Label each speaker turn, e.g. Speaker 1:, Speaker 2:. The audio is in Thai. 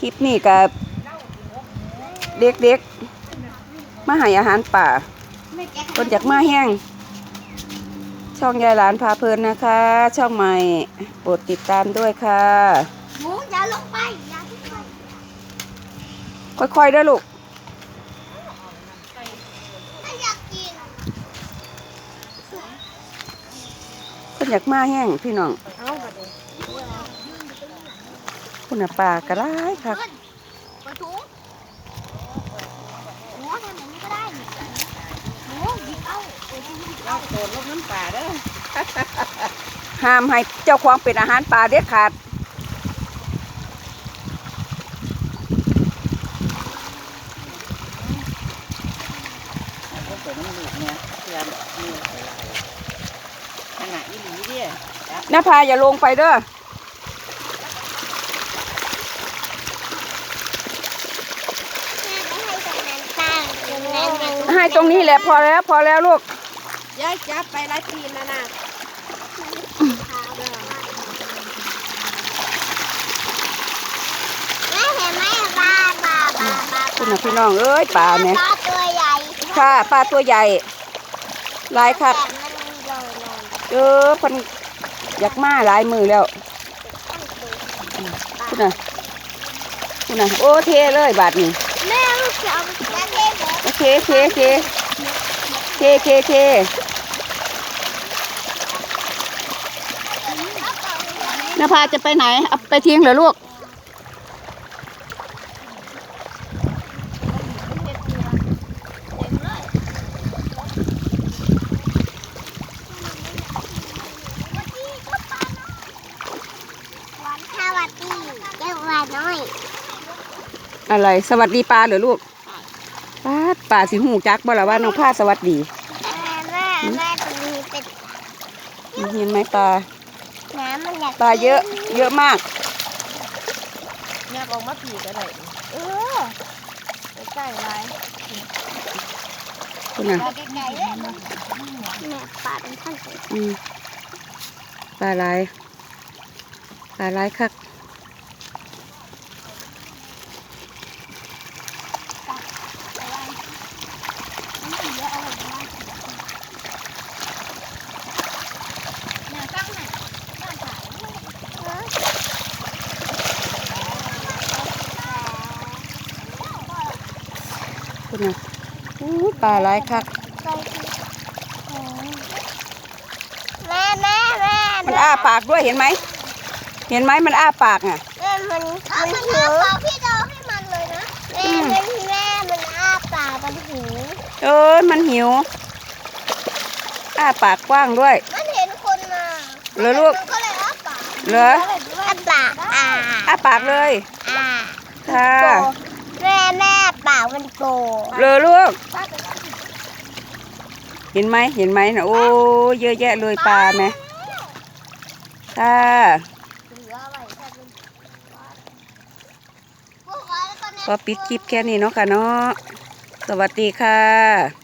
Speaker 1: คลิปนี้กับเด็กๆ มาให้อาหารป่า คนจากมาแห้ง ช่องยายหลานพาเพลินนะคะ ช่องใหม่โปรดติดตามด้วยค่ะ
Speaker 2: หมูอย่าลงไปอย่าขึ้นไป
Speaker 1: ค่อยๆด้อลูก
Speaker 2: ไม่อยากกิน
Speaker 1: คนอยากมาแห้งพี่น้อง
Speaker 2: เอาไปเลย
Speaker 1: คุณน่ะป่าก็ได้ค่ะ
Speaker 2: ไปถุงหมูทำอย่างนี้ก็ได้หมูหยิบเอาเออหยิบเอา
Speaker 3: โดดลงน้ำป่าเด้อ
Speaker 1: ห้ามให้เจ้าของเป็นอาหารป่าเด็ดขาด
Speaker 3: เอาไปน้ำลูกเนี่ยเพื่อนนี่อะไรขนาดอีหลีเด้อจับ
Speaker 1: นภาอย่าลงไปเด้อ ให้ตรงนี้แหละพอแล้วพอแล้วลูก
Speaker 3: ยายจับไปละทีนะนะ
Speaker 2: แม่เห็นไหมปลาปลาปลาปลา
Speaker 1: คุณน่ะพี่น้องเอ้ยป่าเนี่ย
Speaker 2: ปลาตัวใหญ่
Speaker 1: ค่ะปลาตัวใหญ่หลายครับ
Speaker 2: แต่มันโดนโดน
Speaker 1: เออเพันอยากมาหลายมือแล้วคุณน่ะคุณน่ะโอ้เทเลยบาทนี้
Speaker 2: แม่ลูกจะเอาไปแก้เทหมู
Speaker 1: โอเคโอเคโอเคเคเคเคนภาจะไปไหน เอาไปทิ้งเหรอลูก
Speaker 2: สวัสดีเจ้าว่าน้อย
Speaker 1: อะไร สวัสดีปลาเหรอลูกปลาปลาสิหูจักบ่ล่ะว่าน้องพาสวัสดี
Speaker 2: แม่แม่แม่ตรงนี้เป็น
Speaker 1: เห็นไหมปลา
Speaker 2: น้ำมันอยาก
Speaker 1: ปลาเยอะ เยอะมาก
Speaker 3: เนี่ยออกมาผีก็ได้
Speaker 2: เออไปใกล้ไร
Speaker 1: คุณน่ะ
Speaker 2: ปลาใหญ่ๆเลยแม่ปลาเป็นท่านเลย
Speaker 1: อืมปลาลายปลาลายคัก คุณน่ะอู้ปลาลายคัก
Speaker 2: แม่แม่แม่
Speaker 1: มันอ้าปากด้วยเห็นไหม เห็นไหมมันอ้าปากอะ
Speaker 2: แม่มันมันหิวพี่ดองให้มันเลยนะแม่มันแม่มันอ้าปากมันหิว
Speaker 1: เออมันหิว อ้าปากกว้างด้วย
Speaker 2: มันเห็นคนมา
Speaker 1: เหรอลูก
Speaker 2: มันก็เลยอ้าปาก
Speaker 1: เหรอ
Speaker 2: อ้าปากอ่า
Speaker 1: อ้าปากเลย
Speaker 2: อ่า
Speaker 1: ค่ะ
Speaker 2: แม่แม่ปากมันโต
Speaker 1: เลอลูก เห็นไหมเห็นไหมนะโอ้เยอะแยะเลยปลาไหมค่ะ
Speaker 2: เหลือไว้แค่เป็นพวกไว้ตอนนี้
Speaker 1: พอปิดคลิปแค่นี้เนาะค่ะเนาะสวัสดีค่ะ